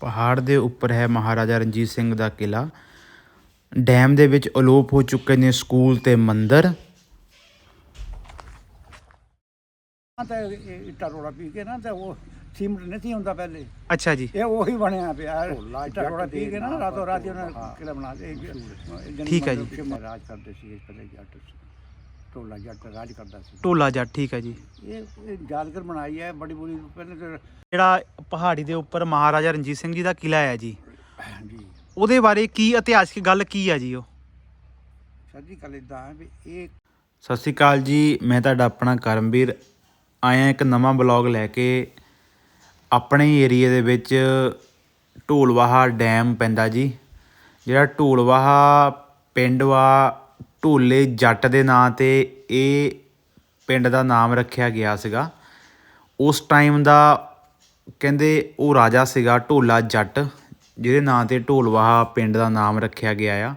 ਪਹਾੜ ਦੇ ਉੱਪਰ ਹੈ ਮਹਾਰਾਜਾ ਰਣਜੀਤ ਸਿੰਘ ਦਾ ਕਿਲਾ ਡੈਮ ਦੇ ਵਿੱਚ ਅਲੋਪ ਹੋ ਚੁੱਕੇ ਨੇ ਸਕੂਲ ਤੇ ਮੰਦਿਰ। ਤਾਂ ਇਹ ਇੱਟਾ ਰੋੜਾ ਪੀ ਕੇ ਨਾ ਤੇ ਉਹ ਸੀਮਟ ਨਹੀਂ ਸੀ ਹੁੰਦਾ ਪਹਿਲੇ। ਅੱਛਾ ਜੀ। ਇਹ ਉਹੀ ਬਣਿਆ ਪਿਆ ਇੱਟਾ ਰੋੜਾ ਪੀ ਕੇ ਨਾ ਰਾਤੋਂ ਰਾਤ ਹੀ ਉਹਨਾਂ ਨੇ ਕਿਲਾ ਬਣਾ ਦੇ ਠੀਕ ਹੈ ਜੀ। ਰਾਜ ਕਰਦੇ ਸੀ ਇਸ ਪਹਿਲੇ ਜੱਟ ਟੋਲਾ ਜੱਟ ਰਾਜ ਕਰਦਾ ਸੀ। ਢੋਲਾ ਜੱਟ ਠੀਕ ਹੈ ਜੀ। ਇਹ ਇਹ ਯਾਦਗਾਰ ਬਣਾਈ ਹੈ ਬੜੀ ਪਹਿਲੇ ਤੇ ਜਿਹੜਾ ਪਹਾੜੀ ਦੇ ਉੱਪਰ ਮਹਾਰਾਜਾ ਰਣਜੀਤ ਸਿੰਘ ਜੀ ਦਾ ਕਿਲਾ ਹੈ ਜੀ। ਜੀ ਉਹਦੇ ਬਾਰੇ ਕੀ ਇਤਿਹਾਸਿਕ ਗੱਲ ਕੀ ਹੈ ਜੀ ਉਹ? ਸੱਜੀ ਗੱਲ ਇਦਾਂ ਹੈ ਵੀ ਇਹ ਸਤਿ ਸ਼੍ਰੀ ਅਕਾਲ ਜੀ ਮੈਂ ਤੁਹਾਡਾ ਆਪਣਾ ਕਰਮਵੀਰ। ਆਇਆ ਇੱਕ ਨਵਾਂ ਬਲੌਗ ਲੈ ਕੇ। ਆਪਣੇ ਏਰੀਏ ਦੇ ਵਿੱਚ ਢੋਲਵਾਹਾ ਡੈਮ ਪੈਂਦਾ ਜੀ। ਜਿਹੜਾ ਢੋਲਵਾਹਾ ਪਿੰਡ ਵਾ ਢੋਲੇ ਜੱਟ ਦੇ ਨਾਂ ਤੇ ਇਹ ਪਿੰਡ ਦਾ ਨਾਮ ਰੱਖਿਆ ਗਿਆ ਸੀਗਾ। ਉਸ ਟਾਈਮ ਦਾ ਕਹਿੰਦੇ ਉਹ ਰਾਜਾ ਸੀਗਾ ਢੋਲਾ ਜੱਟ, ਜਿਹਦੇ ਨਾਂ ਤੇ ਢੋਲਵਾਹਾ ਪਿੰਡ ਦਾ ਨਾਮ ਰੱਖਿਆ ਗਿਆ ਆ।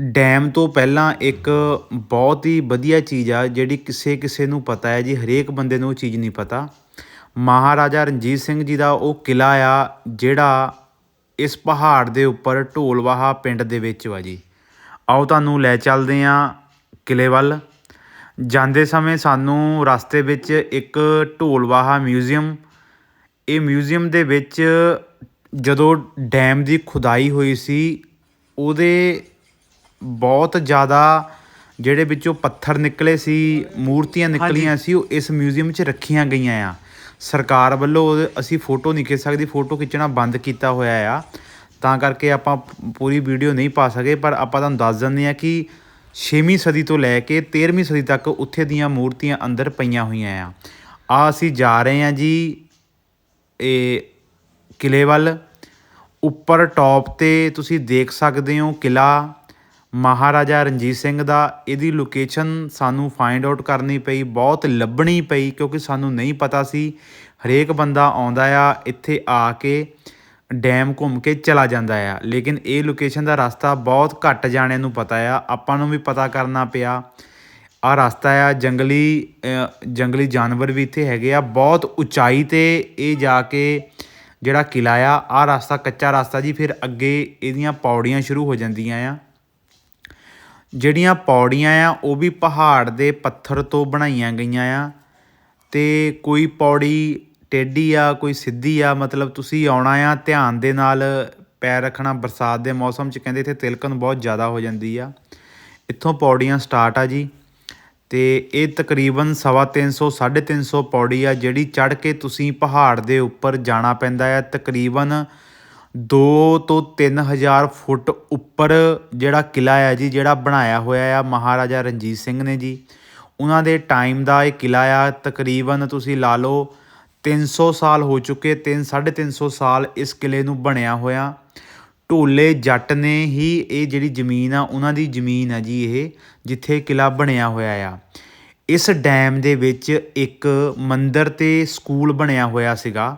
ਡੈਮ ਤੋਂ ਪਹਿਲਾਂ ਇੱਕ ਬਹੁਤ ਹੀ ਵਧੀਆ ਚੀਜ਼ ਆ, ਜਿਹੜੀ ਕਿਸੇ ਕਿਸੇ ਨੂੰ ਪਤਾ ਹੈ ਜੀ, ਹਰੇਕ ਬੰਦੇ ਨੂੰ ਉਹ ਚੀਜ਼ ਨਹੀਂ ਪਤਾ। ਮਹਾਰਾਜਾ ਰਣਜੀਤ ਸਿੰਘ ਜੀ ਦਾ ਉਹ ਕਿਲਾ ਆ, ਜਿਹੜਾ ਇਸ ਪਹਾੜ ਦੇ ਉੱਪਰ ਢੋਲਵਾਹਾ ਪਿੰਡ ਦੇ ਵਿੱਚ ਵਾ ਜੀ। ਆਓ ਤੁਹਾਨੂੰ ਲੈ ਚੱਲਦੇ ਆ ਕਿਲੇ ਵੱਲ। ਜਾਂਦੇ ਸਮੇਂ ਸਾਨੂੰ ਰਸਤੇ ਵਿੱਚ ਇੱਕ ਢੋਲਵਾਹਾ ਮਿਊਜ਼ੀਅਮ ਇਹ ਮਿਊਜ਼ੀਅਮ ਦੇ ਵਿੱਚ ਜਦੋਂ ਡੈਮ ਦੀ ਖੁਦਾਈ ਹੋਈ ਸੀ ਉਹਦੇ ਬਹੁਤ ਜ਼ਿਆਦਾ ਜਿਹੜੇ ਵਿੱਚੋਂ ਪੱਥਰ ਨਿਕਲੇ ਸੀ ਮੂਰਤੀਆਂ ਨਿਕਲੀਆਂ ਸੀ ਉਹ ਇਸ ਮਿਊਜ਼ੀਅਮ 'ਚ ਰੱਖੀਆਂ ਗਈਆਂ ਆ। ਸਰਕਾਰ ਵੱਲੋਂ ਅਸੀਂ ਫੋਟੋ ਨਹੀਂ ਖਿੱਚ ਸਕਦੇ ਫੋਟੋ ਖਿੱਚਣਾ ਬੰਦ ਕੀਤਾ ਹੋਇਆ ਆ। ਤਾਂ ਕਰਕੇ ਆਪਾਂ ਪੂਰੀ ਵੀਡੀਓ ਨਹੀਂ ਪਾ ਸਕੇ, ਪਰ ਆਪਾਂ ਤੁਹਾਨੂੰ ਦੱਸ ਦਿੰਦੇ ਆ ਕਿ 6ਵੀਂ ਸਦੀ ਤੋਂ ਲੈ ਕੇ 13ਵੀਂ ਸਦੀ ਤੱਕ ਉੱਥੇ ਦੀਆਂ ਮੂਰਤੀਆਂ ਅੰਦਰ ਪਈਆਂ ਹੋਈਆਂ ਆ। ਆ ਅਸੀਂ ਜਾ ਰਹੇ ਆ ਜੀ, ਇਹ ਕਿਲੇ ਵੱਲ। ਉੱਪਰ ਟੌਪ ਤੇ ਤੁਸੀਂ ਦੇਖ ਸਕਦੇ ਹੋ ਕਿਲਾ ਮਹਾਰਾਜਾ ਰਣਜੀਤ ਸਿੰਘ ਦਾ। ਇਹਦੀ ਲੋਕੇਸ਼ਨ ਸਾਨੂੰ ਫਾਈਂਡ ਆਊਟ ਕਰਨੀ ਪਈ, ਬਹੁਤ ਲੱਭਣੀ ਪਈ ਕਿਉਂਕਿ ਸਾਨੂੰ ਨਹੀਂ ਪਤਾ ਸੀ। ਹਰੇਕ ਬੰਦਾ ਆਉਂਦਾ ਆ ਇੱਥੇ ਆ ਕੇ। ਡੈਮ ਘੁੰਮ ਕੇ ਚਲਾ ਜਾਂਦਾ ਆ। ਲੇਕਿਨ ਇਹ ਲੋਕੇਸ਼ਨ ਦਾ ਰਸਤਾ ਬਹੁਤ ਘੱਟ ਜਾਣਿਆਂ ਨੂੰ ਪਤਾ ਆ। ਆਪਾਂ ਨੂੰ ਵੀ ਪਤਾ ਕਰਨਾ ਪਿਆ। ਆ ਰਸਤਾ ਆ, ਜੰਗਲੀ ਜੰਗਲੀ ਜਾਨਵਰ ਵੀ ਇੱਥੇ ਹੈਗੇ ਆ। ਬਹੁਤ ਉਚਾਈ ਤੇ ਇਹ ਜਾ ਕੇ ਜਿਹੜਾ ਕਿਲਾ ਆ ਆ ਰਸਤਾ ਕੱਚਾ ਰਸਤਾ ਜੀ, ਫਿਰ ਅੱਗੇ ਇਹਦੀਆਂ ਪੌੜੀਆਂ ਸ਼ੁਰੂ ਹੋ ਜਾਂਦੀਆਂ ਆ। ਜਿਹੜੀਆਂ ਪੌੜੀਆਂ ਆ, ਉਹ ਵੀ ਪਹਾੜ ਦੇ ਪੱਥਰ ਤੋਂ ਬਣਾਈਆਂ ਗਈਆਂ ਆ। ਤੇ ਕੋਈ ਪੌੜੀ ਟੇਢੀ ਆ, ਕੋਈ ਸਿੱਧੀ ਆ, ਮਤਲਬ ਤੁਸੀਂ ਆਉਣਾ ਆ, ਧਿਆਨ ਦੇ ਨਾਲ ਪੈਰ ਰੱਖਣਾ, ਬਰਸਾਤ ਦੇ ਮੌਸਮ 'ਚ ਕਹਿੰਦੇ ਇੱਥੇ ਤਿਲਕਣ ਬਹੁਤ ਜ਼ਿਆਦਾ ਹੋ ਜਾਂਦੀ ਆ। ਇੱਥੋਂ ਪੌੜੀਆਂ ਸਟਾਰਟ ਆ ਜੀ, ਤੇ ਇਹ ਤਕਰੀਬਨ ਸਵਾ ਤਿੰਨ ਸੌ, ਸਾਢੇ ਤਿੰਨ ਸੌ ਪੌੜੀ ਆ, ਜਿਹੜੀ ਚੜ੍ਹ ਕੇ ਤੁਸੀਂ ਪਹਾੜ ਦੇ ਉੱਪਰ ਜਾਣਾ ਪੈਂਦਾ ਆ। ਤਕਰੀਬਨ 2 ਤੋਂ 3000 ਫੁੱਟ ਉੱਪਰ ਜਿਹੜਾ ਕਿਲਾ ਆ ਜੀ, ਜਿਹੜਾ ਬਣਾਇਆ ਹੋਇਆ ਆ, ਮਹਾਰਾਜਾ ਰਣਜੀਤ ਸਿੰਘ ਨੇ ਜੀ। ਉਹਨਾਂ ਦੇ ਟਾਈਮ ਦਾ ਇਹ ਕਿਲਾ ਆ, ਤਕਰੀਬਨ ਤੁਸੀਂ ਲਾ ਲਓ 300 ਸਾਲ ਹੋ ਚੁੱਕੇ 3 350 ਸਾਲ ਇਸ ਕਿਲੇ ਨੂੰ ਬਣਿਆ ਹੋਇਆ। ਢੋਲੇ ਜੱਟ ਨੇ ਹੀ ਇਹ ਜਿਹੜੀ ਜ਼ਮੀਨ ਆ, ਉਹਨਾਂ ਦੀ ਜ਼ਮੀਨ ਆ ਜੀ ਇਹ, ਜਿੱਥੇ ਕਿਲਾ ਬਣਿਆ ਹੋਇਆ ਆ। ਇਸ ਡੈਮ ਦੇ ਵਿੱਚ ਇੱਕ ਮੰਦਿਰ ਤੇ ਸਕੂਲ ਬਣਿਆ ਹੋਇਆ ਸੀਗਾ,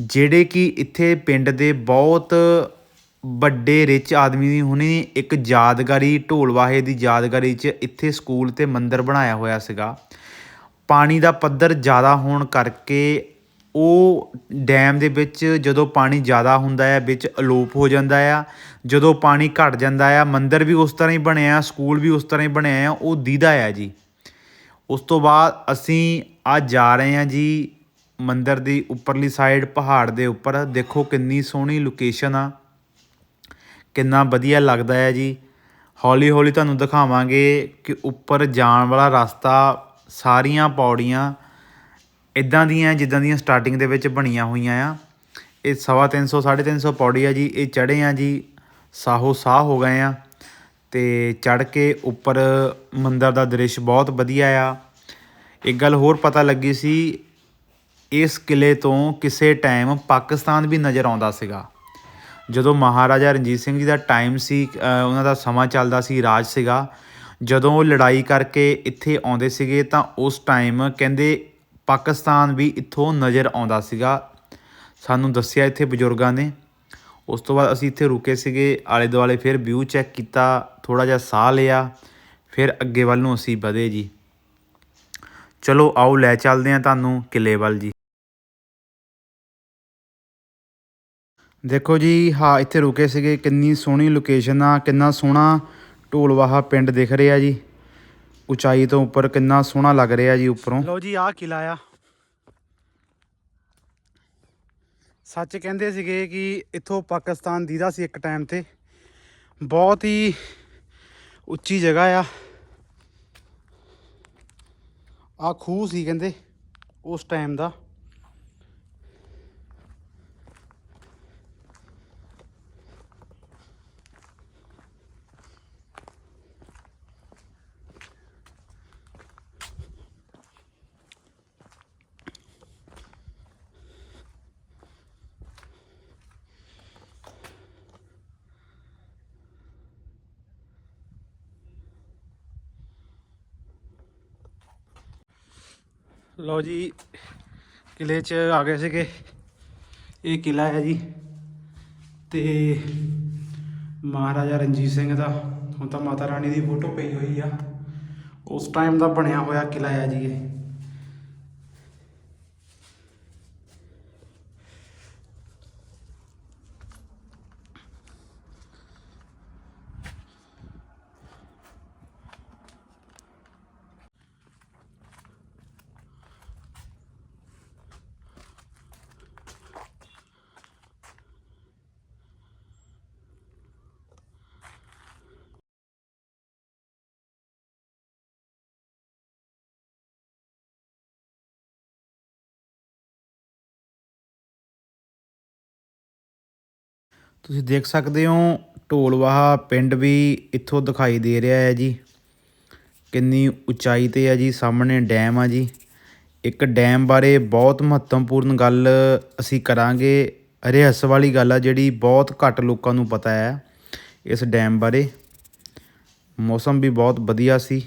ਜਿਹੜੇ ਕਿ ਇੱਥੇ ਪਿੰਡ ਦੇ ਬਹੁਤ ਵੱਡੇ ਰਿਚ ਆਦਮੀ ਦੀ ਹੁਣੇ ਇੱਕ ਯਾਦਗਾਰੀ ਢੋਲਵਾਹੇ ਦੀ ਯਾਦਗਾਰੀ 'ਚ ਇੱਥੇ ਸਕੂਲ ਤੇ ਮੰਦਿਰ ਬਣਾਇਆ ਹੋਇਆ ਸੀਗਾ। ਪਾਣੀ ਦਾ ਪੱਧਰ ਜ਼ਿਆਦਾ ਹੋਣ ਕਰਕੇ ਉਹ ਡੈਮ ਦੇ ਵਿੱਚ ਜਦੋਂ ਪਾਣੀ ਜ਼ਿਆਦਾ ਹੁੰਦਾ ਆ, ਵਿੱਚ ਅਲੋਪ ਹੋ ਜਾਂਦਾ ਆ, ਜਦੋਂ ਪਾਣੀ ਘਟ ਜਾਂਦਾ ਆ, ਮੰਦਿਰ ਵੀ ਉਸ ਤਰ੍ਹਾਂ ਹੀ ਬਣਿਆ, ਸਕੂਲ ਵੀ ਉਸ ਤਰ੍ਹਾਂ ਹੀ ਬਣਿਆ ਆ, ਉਹ ਦੀਦਾ ਆ ਜੀ। ਉਸ ਤੋਂ ਬਾਅਦ ਅਸੀਂ ਅੱਜ ਜਾ ਰਹੇ ਹਾਂ ਜੀ ਮੰਦਿਰ ਦੀ ਉੱਪਰਲੀ ਸਾਈਡ ਪਹਾੜ ਦੇ ਉੱਪਰ। ਦੇਖੋ ਕਿੰਨੀ ਸੋਹਣੀ ਲੋਕੇਸ਼ਨ ਆ। ਕਿੰਨਾ ਵਧੀਆ ਲੱਗਦਾ ਹੈ ਜੀ। ਹੌਲੀ ਹੌਲੀ ਤੁਹਾਨੂੰ ਦਿਖਾਵਾਂਗੇ ਕਿ ਉੱਪਰ ਜਾਣ ਵਾਲਾ ਰਸਤਾ, ਸਾਰੀਆਂ ਪੌੜੀਆਂ ਇਦਾਂ ਦੀਆਂ, ਜਿੱਦਾਂ ਦੀਆਂ ਸਟਾਰਟਿੰਗ ਦੇ ਵਿੱਚ ਬਣੀਆਂ ਹੋਈਆਂ ਆ। ਇਹ ਸਵਾ ਤਿੰਨ ਸੌ, ਸਾਢੇ ਤਿੰਨ ਸੌ ਪੌੜੀ ਆ ਜੀ। ਇਹ ਚੜ੍ਹੇ ਆ ਜੀ। ਸਾਹੋ ਸਾਹ ਹੋ ਗਏ ਆ। ਤੇ ਚੜ੍ਹ ਕੇ ਉੱਪਰ ਮੰਦਰ ਦਾ ਦ੍ਰਿਸ਼ ਬਹੁਤ ਵਧੀਆ ਆ। ਇੱਕ ਗੱਲ ਹੋਰ ਪਤਾ ਲੱਗੀ ਸੀ, ਇਸ ਕਿਲੇ ਤੋਂ ਕਿਸੇ ਟਾਈਮ ਪਾਕਿਸਤਾਨ ਵੀ ਨਜ਼ਰ ਆਉਂਦਾ ਸੀਗਾ। ਜਦੋਂ ਮਹਾਰਾਜਾ ਰਣਜੀਤ ਸਿੰਘ ਜੀ ਦਾ ਟਾਈਮ ਸੀ ਉਹਨਾਂ ਦਾ ਸਮਾਂ ਚੱਲਦਾ ਸੀ, ਰਾਜ ਸੀਗਾ। ਜਦੋਂ ਉਹ ਲੜਾਈ ਕਰਕੇ ਇੱਥੇ ਆਉਂਦੇ ਸੀਗੇ ਤਾਂ ਉਸ ਟਾਈਮ ਕਹਿੰਦੇ ਪਾਕਿਸਤਾਨ ਵੀ ਇੱਥੋਂ ਨਜ਼ਰ ਆਉਂਦਾ ਸੀਗਾ। ਸਾਨੂੰ ਦੱਸਿਆ ਇੱਥੇ ਬਜ਼ੁਰਗਾਂ ਨੇ। ਉਸ ਤੋਂ ਬਾਅਦ ਅਸੀਂ ਇੱਥੇ ਰੁਕੇ ਸੀਗੇ, ਆਲੇ ਦੁਆਲੇ ਫਿਰ ਵਿਊ ਚੈੱਕ ਕੀਤਾ ਥੋੜਾ ਜਿਹਾ ਸਾਹ ਲਿਆ, ਫਿਰ ਅੱਗੇ ਵੱਲ ਨੂੰ ਅਸੀਂ ਵਧੇ ਜੀ। ਚਲੋ ਆਓ ਲੈ ਚੱਲਦੇ ਹਾਂ ਤੁਹਾਨੂੰ ਕਿਲੇ ਵੱਲ ਜੀ। ਦੇਖੋ ਜੀ, ਹਾਂ, ਇੱਥੇ ਰੁਕੇ ਸੀਗੇ, ਕਿੰਨੀ ਸੋਹਣੀ ਲੋਕੇਸ਼ਨ ਆ, ਕਿੰਨਾ ਸੋਹਣਾ ਢੋਲਵਾਹਾ ਪਿੰਡ ਦਿਖ ਰਿਹਾ ਜੀ। ਉਚਾਈ ਤੋਂ ਉੱਪਰ ਕਿੰਨਾ ਸੋਹਣਾ ਲੱਗ ਰਿਹਾ ਜੀ ਉੱਪਰੋਂ। ਲਓ ਜੀ, ਆਹ ਕਿਲਾ ਆ। ਸੱਚ ਕਹਿੰਦੇ ਸੀਗੇ ਕਿ ਇੱਥੋਂ ਪਾਕਿਸਤਾਨ ਦੀਦਾ ਸੀ ਇੱਕ ਟਾਈਮ ਤੇ। ਬਹੁਤ ਹੀ ਉੱਚੀ ਜਗ੍ਹਾ ਆ। ਆ ਖੂਹ ਸੀ ਕਹਿੰਦੇ, ਉਸ ਟਾਈਮ ਦਾ। ਲਓ ਜੀ ਕਿਲੇ 'ਚ ਆ ਗਏ ਸੀਗੇ। ਇਹ ਕਿਲਾ ਹੈ ਜੀ। ਤੇ ਮਹਾਰਾਜਾ ਰਣਜੀਤ ਸਿੰਘ ਦਾ, ਹੁਣ ਤਾਂ ਮਾਤਾ ਰਾਣੀ ਦੀ ਫੋਟੋ ਪਈ ਹੋਈ ਆ। ਉਸ ਟਾਈਮ ਦਾ ਬਣਿਆ ਹੋਇਆ ਕਿਲਾ ਹੈ ਜੀ ਇਹ। ਤੁਸੀਂ ਦੇਖ ਸਕਦੇ ਹੋ, ਢੋਲਵਾਹਾ ਪਿੰਡ ਵੀ ਇੱਥੋਂ ਦਿਖਾਈ ਦੇ ਰਿਹਾ ਹੈ ਜੀ। ਕਿੰਨੀ ਉਚਾਈ ਤੇ ਹੈ ਜੀ, ਸਾਹਮਣੇ ਡੈਮ ਆ ਜੀ। ਇੱਕ ਡੈਮ ਬਾਰੇ ਬਹੁਤ ਮਹੱਤਵਪੂਰਨ ਗੱਲ ਅਸੀਂ ਕਰਾਂਗੇ। ਰਹੱਸ ਵਾਲੀ ਗੱਲ ਆ ਜਿਹੜੀ ਬਹੁਤ ਘੱਟ ਲੋਕਾਂ ਨੂੰ ਪਤਾ ਹੈ ਇਸ ਡੈਮ ਬਾਰੇ। ਮੌਸਮ ਵੀ ਬਹੁਤ ਵਧੀਆ ਸੀ।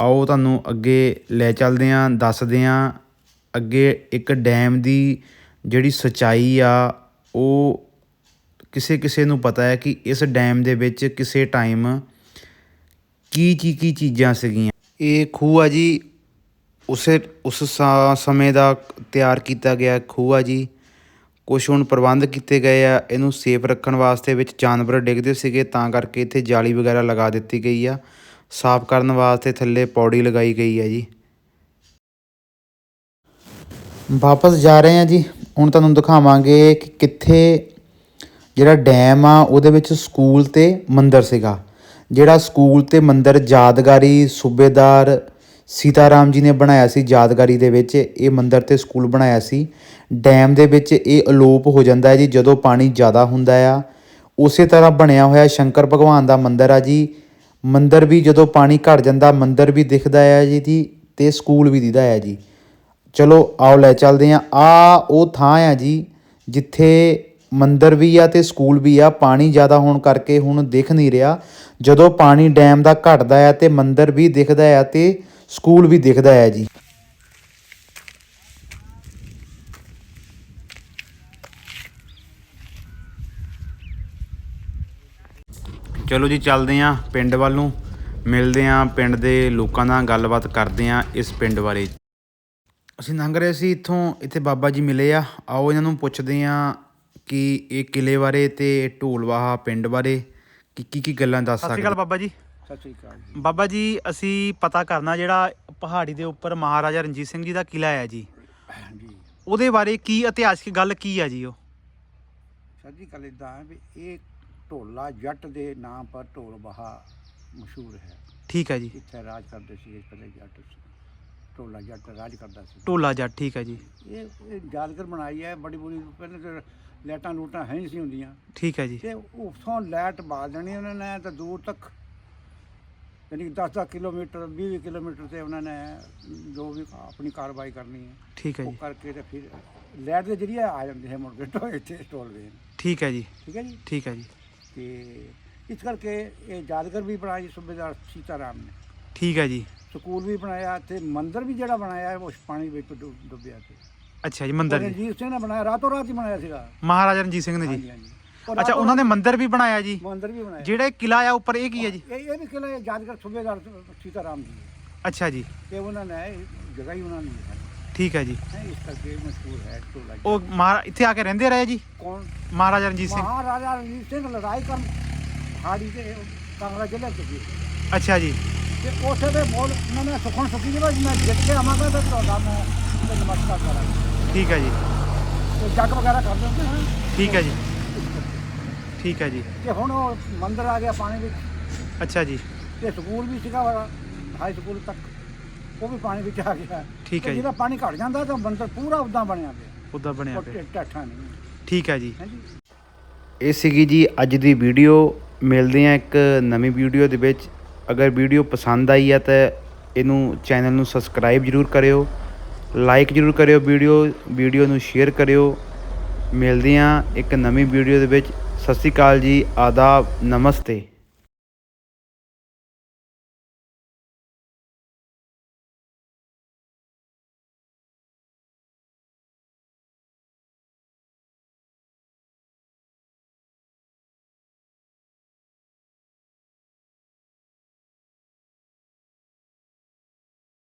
ਆਓ ਤੁਹਾਨੂੰ ਅੱਗੇ ਲੈ ਚੱਲਦੇ ਹਾਂ, ਦੱਸਦੇ ਹਾਂ। ਅੱਗੇ ਇੱਕ ਡੈਮ ਦੀ ਜਿਹੜੀ ਸਚਾਈ ਆ, ਉਹ ਕਿਸੇ ਕਿਸੇ ਨੂੰ ਪਤਾ ਹੈ ਕਿ ਇਸ ਡੈਮ ਦੇ ਵਿੱਚ ਕਿਸੇ ਟਾਈਮ ਕੀ ਕੀ ਕੀ ਚੀਜ਼ਾਂ ਸੀਗੀਆਂ। ਇਹ ਖੂਹ ਆ ਜੀ ਉਸੇ, ਉਸ ਸਾ- ਸਮੇਂ ਦਾ ਤਿਆਰ ਕੀਤਾ ਗਿਆ ਖੂਹ ਆ ਜੀ। ਕੁਛ ਹੁਣ ਪ੍ਰਬੰਧ ਕੀਤੇ ਗਏ ਆ, ਇਹਨੂੰ ਸੇਫ ਰੱਖਣ ਵਾਸਤੇ ਵਿੱਚ ਜਾਨਵਰ ਡਿੱਗਦੇ ਸੀਗੇ, ਤਾਂ ਕਰਕੇ ਇੱਥੇ ਜਾਲੀ ਵਗੈਰਾ ਲਗਾ ਦਿੱਤੀ ਗਈ ਆ। ਸਾਫ਼ ਕਰਨ ਵਾਸਤੇ ਥੱਲੇ ਪੌੜੀ ਲਗਾਈ ਗਈ ਆ ਜੀ। ਵਾਪਸ ਜਾ ਰਹੇ ਹਾਂ ਜੀ। ਹੁਣ ਤੁਹਾਨੂੰ ਦਿਖਾਵਾਂਗੇ ਕਿ ਕਿੱਥੇ ਜਿਹੜਾ ਡੈਮ ਆ, ਉਹਦੇ ਵਿੱਚ ਸਕੂਲ ਤੇ ਮੰਦਿਰ ਸੀਗਾ। ਜਿਹੜਾ ਸਕੂਲ ਤੇ ਮੰਦਿਰ ਯਾਦਗਾਰੀ ਸੂਬੇਦਾਰ ਸੀਤਾਰਾਮ ਜੀ ਨੇ ਬਣਾਇਆ ਸੀ, ਯਾਦਗਾਰੀ ਦੇ ਵਿੱਚ ਇਹ ਮੰਦਿਰ ਤੇ ਸਕੂਲ ਬਣਾਇਆ ਸੀ। ਡੈਮ ਦੇ ਵਿੱਚ ਇਹ ਅਲੋਪ ਹੋ ਜਾਂਦਾ ਹੈ ਜੀ, ਜਦੋਂ ਪਾਣੀ ਜ਼ਿਆਦਾ ਹੁੰਦਾ ਆ। ਉਸੇ ਤਰ੍ਹਾਂ ਬਣਿਆ ਹੋਇਆ ਸ਼ੰਕਰ ਭਗਵਾਨ ਦਾ ਮੰਦਿਰ ਆ ਜੀ। ਮੰਦਿਰ ਵੀ ਜਦੋਂ ਪਾਣੀ ਘਟ ਜਾਂਦਾ, ਮੰਦਿਰ ਵੀ ਦਿਖਦਾ ਆ ਜੀ ਦੀ ਤੇ ਸਕੂਲ ਵੀ ਦਿਖਦਾ ਹੈ ਜੀ। ਚਲੋ ਆਓ ਲੈ ਚੱਲਦੇ ਹਾਂ। ਆ ਉਹ ਥਾਂ ਆ ਜੀ, ਜਿੱਥੇ ਮੰਦਰ ਵੀ ਆ ਤੇ ਸਕੂਲ ਵੀ ਆ, ਪਾਣੀ ਜ਼ਿਆਦਾ ਹੋਣ ਕਰਕੇ ਹੁਣ ਦਿਖ ਨਹੀਂ ਰਿਹਾ। ਜਦੋਂ ਪਾਣੀ ਡੈਮ ਦਾ ਘਟਦਾ ਆ ਤੇ ਮੰਦਰ ਵੀ ਦਿਖਦਾ ਆ ਤੇ ਸਕੂਲ ਵੀ ਦਿਖਦਾ ਆ ਜੀ। ਚਲੋ ਜੀ, ਚੱਲਦੇ ਆਂ ਪਿੰਡ ਵੱਲ ਨੂੰ। ਮਿਲਦੇ ਆਂ ਪਿੰਡ ਦੇ ਲੋਕਾਂ ਨਾਲ, ਗੱਲਬਾਤ ਕਰਦੇ ਆਂ ਇਸ ਪਿੰਡ ਬਾਰੇ। ਅਸੀਂ ਲੰਘ ਰਹੇ ਸੀ ਇੱਥੋਂ, ਇੱਥੇ ਬਾਬਾ ਜੀ ਮਿਲੇ ਆ। ਆਓ ਇਹਨਾਂ ਨੂੰ ਪੁੱਛਦੇ ਆਂ ਕਿ ਇਹ ਕਿਲੇ ਬਾਰੇ ਤੇ ਢੋਲਵਾਹਾ ਪਿੰਡ ਬਾਰੇ ਕੀ ਕੀ ਕੀ ਗੱਲਾਂ ਦੱਸ ਸਕਦੇ ਸਤਿ ਸ਼੍ਰੀ ਅਕਾਲ ਬਾਬਾ ਜੀ। ਸਤਿ ਸ੍ਰੀ ਅਕਾਲ ਜੀ। ਬਾਬਾ ਜੀ ਅਸੀਂ ਪਤਾ ਕਰਨਾ ਜਿਹੜਾ ਪਹਾੜੀ ਦੇ ਉੱਪਰ ਮਹਾਰਾਜਾ ਰਣਜੀਤ ਸਿੰਘ ਜੀ ਦਾ ਕਿਲਾ ਹੈ ਜੀ। ਹਾਂਜੀ। ਉਹਦੇ ਬਾਰੇ ਕੀ ਇਤਿਹਾਸਕ ਗੱਲ ਕੀ ਹੈ ਜੀ ਉਹ? ਸਰ ਜੀ ਗੱਲ ਇਦਾਂ ਹੈ ਵੀ ਇਹ ਢੋਲਾ ਜੱਟ ਦੇ ਨਾਮ ਪਰ ਢੋਲ ਬਹਾ ਮਸ਼ਹੂਰ ਹੈ। ਠੀਕ ਹੈ ਜੀ। ਇੱਥੇ ਰਾਜ ਕਰਦੇ ਸੀ ਪਹਿਲੇ ਜੱਟ। ਢੋਲਾ ਜੱਟ ਰਾਜ ਕਰਦਾ ਸੀ। ਢੋਲਾ ਜੱਟ ਠੀਕ ਹੈ ਜੀ। ਇਹ ਇਹ ਯਾਦਗਰ ਬਣਾਈ ਹੈ ਬੜੀ ਬੜੀ ਪਹਿਲੇ ਤੇ ਲਾਈਟਾਂ ਲੂਟਾਂ ਹੈ ਨਹੀਂ ਸੀ ਹੁੰਦੀਆਂ। ਠੀਕ ਹੈ ਜੀ। ਤੇ ਉਥੋਂ ਲਾਈਟ ਬਾਲ ਦੇਣੀ ਉਹਨਾਂ ਨੇ ਤਾਂ ਦੂਰ ਤੱਕ ਯਾਨੀ 10-10 ਕਿਲੋਮੀਟਰ 20 ਕਿਲੋਮੀਟਰ ਤੇ ਉਹਨਾਂ ਨੇ ਜੋ ਵੀ ਆਪਣੀ ਕਾਰਵਾਈ ਕਰਨੀ ਹੈ ਠੀਕ ਹੈ ਉਹ ਜੀ। ਕਰਕੇ ਤੇ ਫਿਰ ਲਾਈਟ ਦੇ ਜਰੀਏ ਆ ਜਾਂਦੇ ਹੈ ਕੇ ਟੋ ਇੱਥੇ ਟੋਲ ਗਏ ਠੀਕ ਹੈ ਜੀ। ਠੀਕ ਹੈ ਜੀ? ਠੀਕ ਹੈ ਜੀ। ਤੇ ਇਸ ਕਰਕੇ ਇਹ ਯਾਦਗਰ ਵੀ ਬਣਾਈ ਸੂਬੇਦਾਰ ਸੀਤਾਰਾਮ ਨੇ। ਠੀਕ ਹੈ ਜੀ। ਸਕੂਲ ਵੀ ਬਣਾਇਆ ਤੇ ਮੰਦਿਰ ਵੀ ਜਿਹੜਾ ਬਣਾਇਆ ਉਹ ਪਾਣੀ ਵਿੱਚ ਡੁੱਬ- ਡੁੱਬਿਆ ਤੇ। ਅੱਛਾ ਜੀ ਮੰਦਿਰ ਜੀ। ਰਣਜੀਤ ਸਿੰਘ ਨੇ ਬਣਾਇਆ ਰਾਤੋਂ ਰਾਤ ਹੀ ਬਣਾਇਆ ਸੀਗਾ। ਮਹਾਰਾਜਾ ਰਣਜੀਤ ਸਿੰਘ ਨੇ ਜੀ। ਹਾਂਜੀ ਅੱਛਾ ਰਾਤੋਂ ਉਹਨਾਂ ਨੇ ਮੰਦਿਰ ਵੀ ਬਣਾਇਆ ਜੀ। ਮੰਦਿਰ ਵੀ ਬਣਾਇਆ। ਜਿਹੜਾ ਇਹ ਕਿਲਾ ਆ ਉੱਪਰ ਇਹ ਕੀ ਹੈ ਜੀ? ਇਹ ਇਹ ਵੀ ਕਿਲਾ ਯਾਦਗਰ ਸੂਬੇਦਾਰ ਸੀਤਾਰਾਮ ਜੀ। ਅੱਛਾ ਜੀ। ਤੇ ਉਹਨਾਂ ਨੇ ਇਹ ਜਗ੍ਹਾ ਹੀ ਉਹਨਾਂ ਨੇ। ਠੀਕ ਹੈ ਜੀ। ਹੈ ਇਸ ਕਰਕੇ ਮਸ਼ਹੂਰ ਹੈ ਢੋਲਾ ਜੀ ਉਹ ਮਹਾਰਾ ਇੱਥੇ ਆ ਕੇ ਰਹਿੰਦੇ ਰਹੇ ਜੀ? ਕੌਣ? ਮਹਾਰਾਜਾ ਰਣਜੀਤ ਸਿੰਘ। ਮਹਾਰਾਜਾ ਰਣਜੀਤ ਸਿੰਘ ਲੜਾਈ ਕਰਨ ਹਾੜੀ ਦੇ ਕਾਂਗੜਾ ਜ਼ਿਲ੍ਹੇ ਚ ਸੀ। ਅੱਛਾ ਜੀ। ਤੇ ਉਸੇ ਦੇ ਬੋਲ ਉਹਨਾਂ ਨੇ ਸੁਖਣ ਸੁਖੀ ਜੀ ਵੀ ਮੈਂ ਜਿੱਤ ਕੇ ਆਵਾਂਗਾ ਤਾਂ ਤੁਹਾਡਾ ਮੈਂ ਨਮਸਕਾਰ ਕਰਾਂਗਾ। ਠੀਕ ਹੈ ਜੀ। ਤੇ ਜੱਗ ਵਗੈਰਾ ਕਰ ਦਿੰਦੇ ਹਾਂ ਠੀਕ ਹੈ ਜੀ। ਠੀਕ ਹੈ ਜੀ। ਤੇ ਹੁਣ ਉਹ ਮੰਦਿਰ ਆ ਗਿਆ ਪਾਣੀ ਵਿੱਚ। ਅੱਛਾ ਜੀ। ਤੇ ਸਕੂਲ ਵੀ ਸੀਗਾ ਹਾਈ ਸਕੂਲ ਤੱਕ। ਉਹ ਵੀ ਪਾਣੀ ਵਿੱਚ ਆ ਗਿਆ। ਠੀਕ ਹੈ ਜੀ। ਜਦੋਂ ਪਾਣੀ ਘਟ ਜਾਂਦਾ ਤਾਂ ਮੰਦਿਰ ਪੂਰਾ ਉਦਾਂ ਬਣਿਆ ਪਿਆ। ਉਦਾਂ ਬਣਿਆ ਪਿਆ। ਟੱਠਾ ਨਹੀਂ। ਠੀਕ ਹੈ ਜੀ। ਹਾਂਜੀ ਇਹ ਸੀਗੀ ਜੀ ਅੱਜ ਦੀ ਵੀਡੀਓ। ਮਿਲਦੇ ਆ ਇੱਕ ਨਵੀਂ ਵੀਡੀਓ ਦੇ ਵਿੱਚ। ਅਗਰ ਵੀਡੀਓ ਪਸੰਦ ਆਈ ਹੈ ਤਾਂ ਇਹਨੂੰ ਚੈਨਲ ਨੂੰ ਸਬਸਕ੍ਰਾਈਬ ਜਰੂਰ ਕਰਿਓ। ਲਾਈਕ ਜਰੂਰ ਕਰਿਓ ਵੀਡੀਓ ਵੀਡੀਓ ਨੂੰ ਸ਼ੇਅਰ ਕਰਿਓ। ਮਿਲਦੇ ਆ ਇੱਕ ਨਵੀਂ ਵੀਡੀਓ ਦੇ ਵਿੱਚ। ਸਤਿ ਸ਼੍ਰੀ ਅਕਾਲ ਜੀ, ਆਦਾਬ, ਨਮਸਤੇ।